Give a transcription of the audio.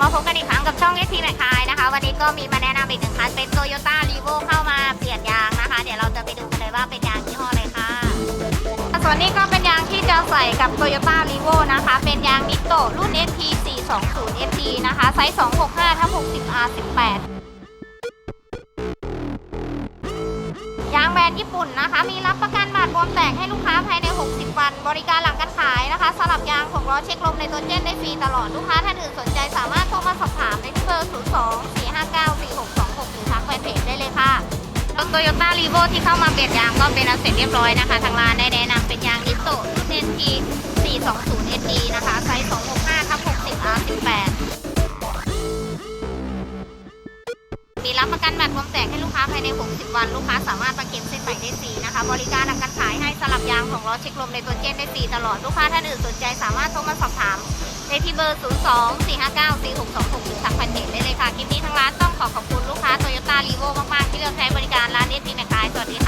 มาพบกันอีกครั้งกับช่อง s อ m แมคคายนะคะ วันนี้ก็มีมาแนะนำอีกหนึ่งคันเป็น Toyota r e v o เข้ามาเปลี่ยนยางนะคะ เดี๋ยวเราจะไปดูกันเลยว่าเป็นยางยี่ห้ออะไรค่ะส่วนนี้ก็เป็นยางที่จะใส่กับ Toyota r e v o นะคะ เป็นยางนิโตรุ่น SP 420 SD นะคะ ไซส์ 265ทับ60 R 18ยางแบรนด์ญี่ปุ่นนะคะ มีรับประกันบาดบวมแตกให้ลูกค้าภายใน 60 วัน บริการหลังการขายนะคะสลับยางของล้อเช็คลมในตัวเจนได้ฟรีตลอด ลูกค้าท่านอื่นสนใจสา ถโตโยต้ารีโวที่เข้ามาเปลี่ยนยางก็เป็นอันเสร็จเรียบร้อยนะคะ ทางร้านได้แนะนำเป็นยางนิโตรุ่น NT 420 SD นะคะไซส์265ทับ60 R 18 มีรับประกันบัตรรวมแจกให้ลูกค้าภายใน 60 วัน ลูกค้าสามารถประเก็บเส้นใหม่ได้ฟรีนะคะ บริการหลังการขายให้สลับยางของล้อเช็คลมในตัวเจนได้ฟรีตลอด ลูกค้าท่านอื่นสนใจสามารถโทรมาสอบถามได้ที่เบอร์ 02 459 4626 หรือทางแฟนเพจได้เลยค่ะ คลิปนี้ทางร้านต้องขอขอบคุณ เรียกพี่แม็กไกาสวัสดี